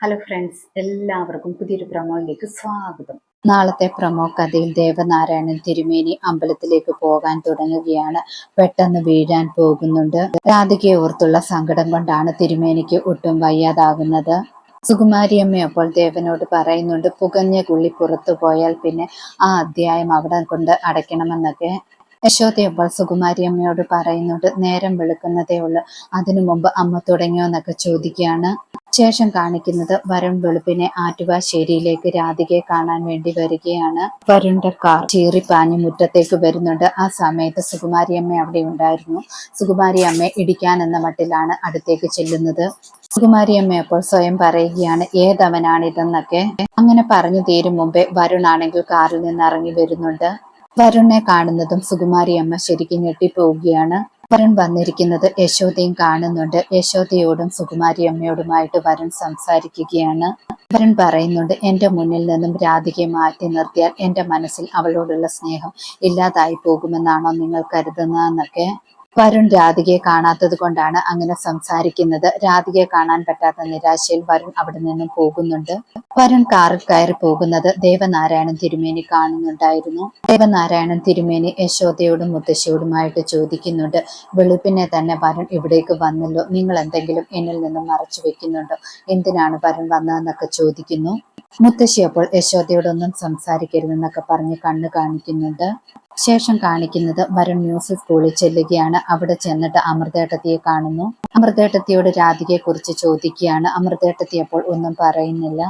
Hello friends എല്ലാവർക്കും പുതിയൊരു പ്രമോയിലേക്ക് സ്വാഗതം. നാളത്തെ പ്രമോ കഥയിൽ ദേവനാരായണൻ തിരുമേനി അമ്പലത്തിലേക്ക് പോകാൻ തുടങ്ങുകയാണ്. പെട്ടെന്ന് വീഴാൻ പോകുന്നുണ്ട്. രാധികയെ ഓർത്തുള്ള സങ്കടം കൊണ്ടാണ് തിരുമേനിക്ക് ഒട്ടും വയ്യാതാകുന്നത്. സുകുമാരിയമ്മ അപ്പോൾ ദേവനോട് പറയുന്നുണ്ട് പുകഞ്ഞ കുള്ളി പുറത്തു പോയാൽ പിന്നെ ആ അധ്യായം അവിടെ കൊണ്ട് അടയ്ക്കണമെന്നൊക്കെ. സുകുമാരി അമ്മയോട് പറയുന്നുണ്ട് നേരം വെളുക്കുന്നതേ ഉള്ളു അതിനു മുമ്പ് അമ്മ തുടങ്ങിയോ എന്നൊക്കെ ചോദിക്കുകയാണ്. ശേഷം കാണിക്കുന്നത് വരുൺ വെളുപ്പിനെ ആറ്റുവാശ്ശേരിയിലേക്ക് രാധികയെ കാണാൻ വേണ്ടി വരികയാണ്. വരുണിന്റെ കാർ ചീറിപ്പാഞ്ഞ് മുറ്റത്തേക്ക് വരുന്നുണ്ട്. ആ സമയത്ത് സുകുമാരി അമ്മ അവിടെ ഉണ്ടായിരുന്നു. സുകുമാരി അമ്മ ഇടിക്കാൻ എന്ന മട്ടിലാണ് അടുത്തേക്ക് ചെല്ലുന്നത്. സുകുമാരി അമ്മ അപ്പോൾ സ്വയം പറയുകയാണ് ഏതവനാണിതെന്നൊക്കെ? അങ്ങനെ പറഞ്ഞു തീരും മുമ്പേ വരുണാണെങ്കിൽ കാറിൽ നിന്ന് ഇറങ്ങി വരുന്നുണ്ട്. വരുണിനെ കാണുന്നതും സുകുമാരി അമ്മ ശരിക്കും ഞെട്ടിപ്പോവുകയാണ്. വരുൺ വന്നിരിക്കുന്നത് യശോദയും കാണുന്നുണ്ട്. യശോദയോടും സുകുമാരി അമ്മയോടുമായിട്ട് വരൻ സംസാരിക്കുകയാണ്. വരൻ പറയുന്നുണ്ട് എന്റെ മുന്നിൽ നിന്നും രാധികയെ മാറ്റി നിർത്തിയാൽ എന്റെ മനസ്സിൽ അവളോടുള്ള സ്നേഹം ഇല്ലാതായി പോകുമെന്നാണോ നിങ്ങൾ കരുതുന്നതെന്നൊക്കെ? വരുൺ രാധികയെ കാണാത്തത് കൊണ്ടാണ് അങ്ങനെ സംസാരിക്കുന്നത്. രാധികയെ കാണാൻ പറ്റാത്ത നിരാശയിൽ വരുൺ അവിടെ നിന്നും പോകുന്നുണ്ട്. വരുൺ കാറിൽ കയറി പോകുന്നത് ദേവനാരായണൻ തിരുമേനി കാണുന്നുണ്ടായിരുന്നു. ദേവനാരായണൻ തിരുമേനി യശോദയോടും മുത്തശ്ശിയോടുമായിട്ട് ചോദിക്കുന്നുണ്ട്. വെളുപ്പിനെ തന്നെ വരുൺ ഇവിടേക്ക് വന്നല്ലോ. നിങ്ങൾ എന്തെങ്കിലും എന്നിൽ നിന്നും മറച്ചു വെക്കുന്നുണ്ടോ? എന്തിനാണ് വരുൺ വന്നതെന്നൊക്കെ ചോദിക്കുന്നു. മുത്തശ്ശി അപ്പോൾ യശോദയോടൊന്നും സംസാരിക്കരുതെന്നൊക്കെ പറഞ്ഞ് കണ്ണ് കാണിക്കുന്നുണ്ട് ശേഷം കാണിക്കുന്നത് വരുൺ മ്യൂസിക് സ്കൂളിൽ ചെല്ലുകയാണ്. അവിടെ ചെന്നിട്ട് അമൃതേട്ടത്തിയെ കാണുന്നു. അമൃതേട്ടത്തിയോട് രാധികയെ കുറിച്ച് ചോദിക്കുകയാണ്. അമൃതേട്ടത്തി അപ്പോൾ ഒന്നും പറയുന്നില്ല.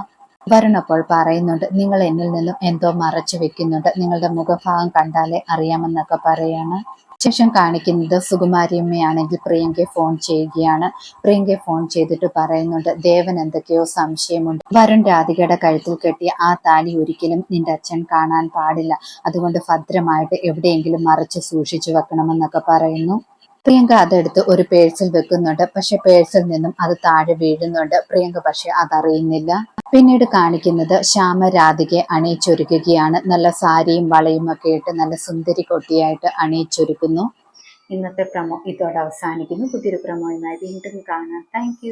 വരുൺ അപ്പോൾ പറയുന്നുണ്ട് നിങ്ങൾ എന്നിൽ നിന്നും എന്തോ മറച്ചു വെക്കുന്നുണ്ട്. നിങ്ങളുടെ മുഖഭാഗം കണ്ടാലേ അറിയാമെന്നൊക്കെ പറയാണ്. ശേഷം കാണിക്കുന്നത് സുകുമാരിയമ്മയാണെങ്കിൽ പ്രിയങ്കയെ ഫോൺ ചെയ്യുകയാണ്. പ്രിയങ്കയെ ഫോൺ ചെയ്തിട്ട് പറയുന്നുണ്ട് ദേവൻ എന്തൊക്കെയോ സംശയമുണ്ട്. വരുൺ രാധികയുടെ കഴുത്തിൽ കെട്ടിയ ആ താലി ഒരിക്കലും നിന്റെ അച്ഛൻ കാണാൻ പാടില്ല. അതുകൊണ്ട് ഭദ്രമായിട്ട് എവിടെയെങ്കിലും മറച്ച് സൂക്ഷിച്ചു വെക്കണമെന്നൊക്കെ പറയുന്നു. പ്രിയങ്ക അതെടുത്ത് ഒരു പേഴ്സിൽ വെക്കുന്നുണ്ട്. പക്ഷെ പേഴ്സിൽ നിന്നും അത് താഴെ വീഴുന്നുണ്ട്. പ്രിയങ്ക പക്ഷെ അതറിയുന്നില്ല. പിന്നീട് കാണിക്കുന്നത് ശ്യാമ രാധികയെ അണിയിച്ചൊരുക്കുകയാണ്. നല്ല സാരിയും വളയും ഒക്കെ ഇട്ട് നല്ല സുന്ദരി കൊട്ടിയായിട്ട് അണിയിച്ചൊരുക്കുന്നു. ഇന്നത്തെ പ്രമോ ഇതോടെ അവസാനിക്കുന്നു. പുതിയൊരു പ്രമോയുമായി വീണ്ടും കാണാം. താങ്ക്